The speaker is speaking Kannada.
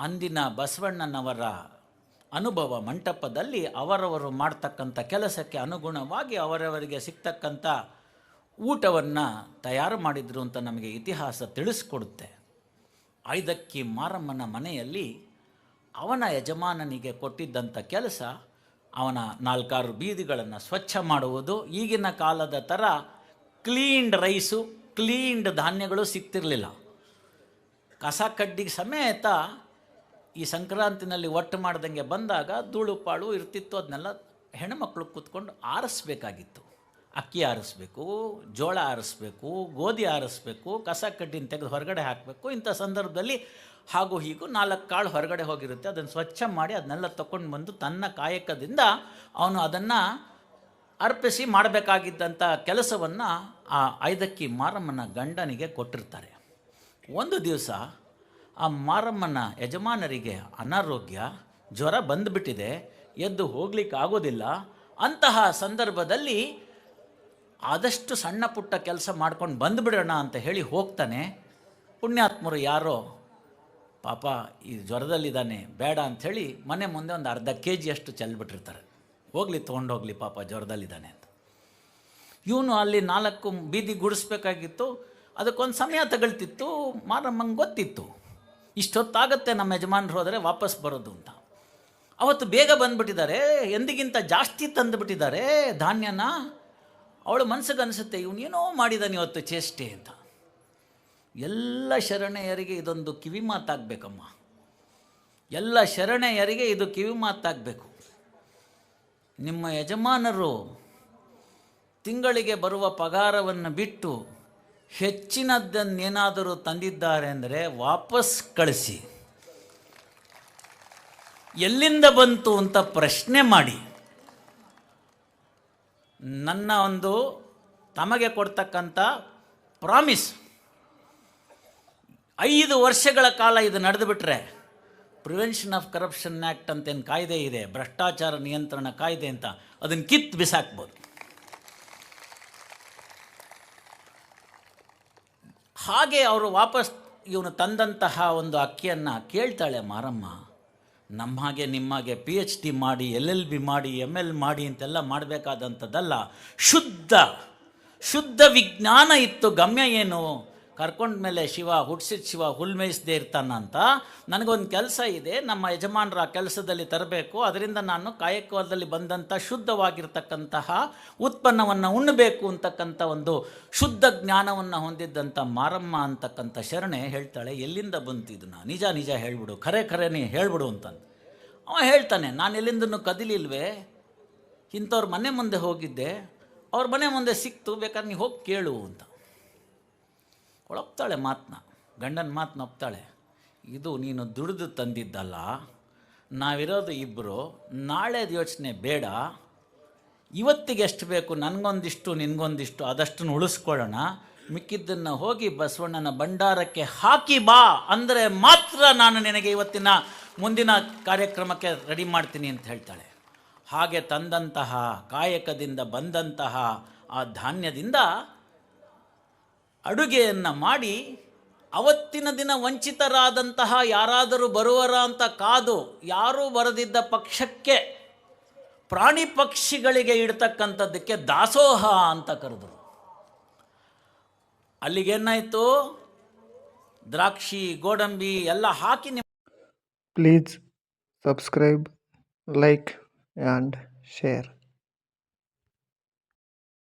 ಅಂದಿನ ಬಸವಣ್ಣನವರ ಅನುಭವ ಮಂಟಪದಲ್ಲಿ ಅವರವರು ಮಾಡ್ತಕ್ಕಂಥ ಕೆಲಸಕ್ಕೆ ಅನುಗುಣವಾಗಿ ಅವರವರಿಗೆ ಸಿಗ್ತಕ್ಕಂಥ ಊಟವನ್ನು ತಯಾರು ಮಾಡಿದ್ರು ಅಂತ ನಮಗೆ ಇತಿಹಾಸ ತಿಳಿಸ್ಕೊಡುತ್ತೆ. ಐದಕ್ಕಿ ಮಾರಮ್ಮನ ಮನೆಯಲ್ಲಿ ಅವನ ಯಜಮಾನನಿಗೆ ಕೊಟ್ಟಿದ್ದಂಥ ಕೆಲಸ ಅವನ ನಾಲ್ಕಾರು ಬೀದಿಗಳನ್ನು ಸ್ವಚ್ಛ ಮಾಡುವುದು. ಈಗಿನ ಕಾಲದ ಥರ ಕ್ಲೀನ್ಡ್ ರೈಸು, ಕ್ಲೀನ್ಡ್ ಧಾನ್ಯಗಳು ಸಿಗ್ತಿರಲಿಲ್ಲ. ಕಸ ಕಡ್ಡಿಗೆ ಸಮೇತ ಈ ಸಂಕ್ರಾಂತಿನಲ್ಲಿ ಒಟ್ಟು ಮಾಡ್ದಂಗೆ ಬಂದಾಗ ಧೂಳು ಪಾಳು ಇರ್ತಿತ್ತು ಅದನ್ನೆಲ್ಲ ಹೆಣ್ಮಕ್ಳು ಕೂತ್ಕೊಂಡು ಆರಿಸ್ಬೇಕಾಗಿತ್ತು. ಅಕ್ಕಿ ಆರಿಸ್ಬೇಕು, ಜೋಳ ಆರಿಸ್ಬೇಕು, ಗೋಧಿ ಆರಿಸ್ಬೇಕು, ಕಸ ಕಡ್ಡಿನ ತೆಗೆದು ಹೊರಗಡೆ ಹಾಕಬೇಕು. ಇಂಥ ಸಂದರ್ಭದಲ್ಲಿ ಹಾಗೂ ಹೀಗೂ ನಾಲ್ಕು ಕಾಳು ಹೊರಗಡೆ ಹೋಗಿರುತ್ತೆ. ಅದನ್ನು ಸ್ವಚ್ಛ ಮಾಡಿ ಅದನ್ನೆಲ್ಲ ತಗೊಂಡು ಬಂದು ತನ್ನ ಕಾಯಕದಿಂದ ಅವನು ಅದನ್ನು ಅರ್ಪಿಸಿ ಮಾಡಬೇಕಾಗಿದ್ದಂಥ ಕೆಲಸವನ್ನು ಆ ಐದಕ್ಕಿ ಮಾರಮ್ಮನ ಗಂಡನಿಗೆ ಕೊಟ್ಟಿರ್ತಾರೆ. ಒಂದು ದಿವಸ ಆ ಮಾರಮ್ಮನ ಯಜಮಾನರಿಗೆ ಅನಾರೋಗ್ಯ, ಜ್ವರ ಬಂದುಬಿಟ್ಟಿದೆ, ಎದ್ದು ಹೋಗ್ಲಿಕ್ಕೆ ಆಗೋದಿಲ್ಲ ಅಂತಹ ಸಂದರ್ಭದಲ್ಲಿ ಆದಷ್ಟು ಸಣ್ಣ ಪುಟ್ಟ ಕೆಲಸ ಮಾಡ್ಕೊಂಡು ಬಂದುಬಿಡೋಣ ಅಂತ ಹೇಳಿ ಹೋಗ್ತಾನೆ. ಪುಣ್ಯಾತ್ಮರು ಯಾರೋ, ಪಾಪ, ಈ ಜ್ವರದಲ್ಲಿದ್ದಾನೆ, ಬೇಡ ಅಂಥೇಳಿ ಮನೆ ಮುಂದೆ ಒಂದು ಅರ್ಧ ಕೆ ಜಿಯಷ್ಟು ಚೆಲ್ಬಿಟ್ಟಿರ್ತಾರೆ. ಹೋಗಲಿ, ತೊಗೊಂಡೋಗ್ಲಿ, ಪಾಪ, ಜ್ವರದಲ್ಲಿದ್ದಾನೆ ಅಂತ. ಇವನು ಅಲ್ಲಿ ನಾಲ್ಕು ಬೀದಿ ಗುಡಿಸ್ಬೇಕಾಗಿತ್ತು. ಅದಕ್ಕೊಂದು ಸಮಯ ತಗೊಳ್ತಿತ್ತು. ಮಾರಮ್ಮಂಗೆ ಗೊತ್ತಿತ್ತು. ಇಷ್ಟೊತ್ತಾಗತ್ತೆ ನಮ್ಮ ಯಜಮಾನರು ಹೋದರೆ ವಾಪಸ್ ಬರೋದು ಅಂತ. ಅವತ್ತು ಬೇಗ ಬಂದುಬಿಟ್ಟಿದ್ದಾರೆ, ಎಂದಿಗಿಂತ ಜಾಸ್ತಿ ತಂದುಬಿಟ್ಟಿದ್ದಾರೆ ಧಾನ್ಯನ. ಅವಳು ಮನಸ್ಸಿಗೆ ಅನಿಸುತ್ತೆ ಇವನೇನೋ ಮಾಡಿದಾನೆ ಇವತ್ತು ಚೇಷ್ಟೆ ಅಂತ. ಎಲ್ಲ ಶರಣೆಯರಿಗೆ ಇದೊಂದು ಕಿವಿ ಮಾತಾಗಬೇಕಮ್ಮ. ಎಲ್ಲ ಶರಣೆಯರಿಗೆ ಇದು ಕಿವಿ ಮಾತಾಗಬೇಕು. ನಿಮ್ಮ ಯಜಮಾನರು ತಿಂಗಳಿಗೆ ಬರುವ ಪಗಾರವನ್ನು ಬಿಟ್ಟು ಹೆಚ್ಚಿನದ್ದನ್ನೇನಾದರೂ ತಂದಿದ್ದಾರೆ ಅಂದರೆ ವಾಪಸ್ ಕಳಿಸಿ. ಎಲ್ಲಿಂದ ಬಂತು ಅಂತ ಪ್ರಶ್ನೆ ಮಾಡಿ. ನನ್ನ ಒಂದು ತಮಗೆ ಕೊಡ್ತಕ್ಕಂಥ ಪ್ರಾಮಿಸ್. ಐದು ವರ್ಷಗಳ ಕಾಲ ಇದು ನಡೆದುಬಿಟ್ರೆ ಪ್ರಿವೆನ್ಷನ್ ಆಫ್ ಕರಪ್ಷನ್ ಆ್ಯಕ್ಟ್ ಅಂತೇನು ಕಾಯ್ದೆ ಇದೆ, ಭ್ರಷ್ಟಾಚಾರ ನಿಯಂತ್ರಣ ಕಾಯ್ದೆ ಅಂತ. ಅದನ್ನು ಕಿತ್ತು ಬಿಸಾಕ್ಬೋದು. ಹಾಗೆ ಅವರು ವಾಪಸ್ ಇವನು ತಂದಂತಹ ಒಂದು ಅಕ್ಕಿಯನ್ನು ಕೇಳ್ತಾಳೆ, ಮಾರಮ್ಮ ನಮ್ಮ ಹಾಗೆ ನಿಮ್ಮಾಗೆ ಪಿ ಎಚ್ ಡಿ ಮಾಡಿ ಎಲ್ ಎಲ್ ಬಿ ಮಾಡಿ ಎಂ ಎಲ್ ಮಾಡಿ ಅಂತೆಲ್ಲ ಮಾಡಬೇಕಾದಂಥದ್ದಲ್ಲ, ಶುದ್ಧ ಶುದ್ಧ ವಿಜ್ಞಾನ ಇತ್ತು, ಗಮ್ಯ ಏನು? ಕರ್ಕೊಂಡ್ಮೇಲೆ ಶಿವ ಹುಟ್ಟಿಸಿದ ಶಿವ ಹುಲ್ಮೇಯಿಸದೇ ಇರ್ತಾನಂತ, ನನಗೊಂದು ಕೆಲಸ ಇದೆ, ನಮ್ಮ ಯಜಮಾನರ ಕೆಲಸದಲ್ಲಿ ತರಬೇಕು, ಅದರಿಂದ ನಾನು ಕಾಯಕವಾದಲ್ಲಿ ಬಂದಂಥ ಶುದ್ಧವಾಗಿರ್ತಕ್ಕಂತಹ ಉತ್ಪನ್ನವನ್ನು ಉಣ್ಣಬೇಕು ಅಂತಕ್ಕಂಥ ಒಂದು ಶುದ್ಧ ಜ್ಞಾನವನ್ನು ಹೊಂದಿದ್ದಂಥ ಮಾರಮ್ಮ ಅಂತಕ್ಕಂಥ ಶರಣೆ ಹೇಳ್ತಾಳೆ, ಎಲ್ಲಿಂದ ಬಂತು ಇದನ್ನು ನಿಜ ನಿಜ ಹೇಳ್ಬಿಡು, ಖರೆ ಖರೇನೇ ಹೇಳ್ಬಿಡು ಅಂತಂದು. ಅವ ಹೇಳ್ತಾನೆ, ನಾನು ಎಲ್ಲಿಂದನೂ ಕದಿಲಿಲ್ವೇ? ಇಂಥವ್ರ ಮನೆ ಮುಂದೆ ಹೋಗಿದ್ದೆ, ಅವ್ರ ಮನೆ ಮುಂದೆ ಸಿಕ್ತು, ಬೇಕಾದ್ರೆ ನೀವು ಹೋಗಿ ಕೇಳು ಅಂತ. ಒಳಪ್ತಾಳೆ ಮಾತನ್ನ ಗಂಡನ ಮಾತನ್ನ ಒಪ್ತಾಳೆ, ಇದು ನೀನು ದುಡಿದು ತಂದಿದ್ದಲ್ಲ, ನಾವಿರೋದು ಇಬ್ಬರು ನಾಳೆದು ಯೋಚನೆ ಬೇಡ, ಇವತ್ತಿಗೆ ಎಷ್ಟು ಬೇಕು, ನನಗೊಂದಿಷ್ಟು, ನಿನಗೊಂದಿಷ್ಟು, ಅದಷ್ಟನ್ನು ಉಳಿಸ್ಕೊಳ್ಳೋಣ, ಮಿಕ್ಕಿದ್ದನ್ನು ಹೋಗಿ ಬಸವಣ್ಣನ ಭಂಡಾರಕ್ಕೆ ಹಾಕಿ ಬಾ ಅಂದರೆ ಮಾತ್ರ ನಾನು ನಿನಗೆ ಇವತ್ತಿನ ಮುಂದಿನ ಕಾರ್ಯಕ್ರಮಕ್ಕೆ ರೆಡಿ ಮಾಡ್ತೀನಿ ಅಂತ ಹೇಳ್ತಾಳೆ. ಹಾಗೆ ತಂದಂತಹ, ಕಾಯಕದಿಂದ ಬಂದಂತಹ, ಆ ಧಾನ್ಯದಿಂದ ಅಡುಗೆಯನ್ನು ಮಾಡಿ ಅವತ್ತಿನ ದಿನ ವಂಚಿತರಾದಂತಹ ಯಾರಾದರೂ ಬರುವರ ಅಂತ ಕಾದು ಯಾರೂ ಬರದಿದ್ದ ಪಕ್ಷಕ್ಕೆ ಪ್ರಾಣಿ ಪಕ್ಷಿಗಳಿಗೆ ಇಡ್ತಕ್ಕಂಥದ್ದಕ್ಕೆ ದಾಸೋಹ ಅಂತ ಕರೆದರು ಅಲ್ಲಿಗೇನಾಯಿತು ದ್ರಾಕ್ಷಿ, ಗೋಡಂಬಿ ಎಲ್ಲ ಹಾಕಿ ನಿಮ್ಮ please subscribe like and share.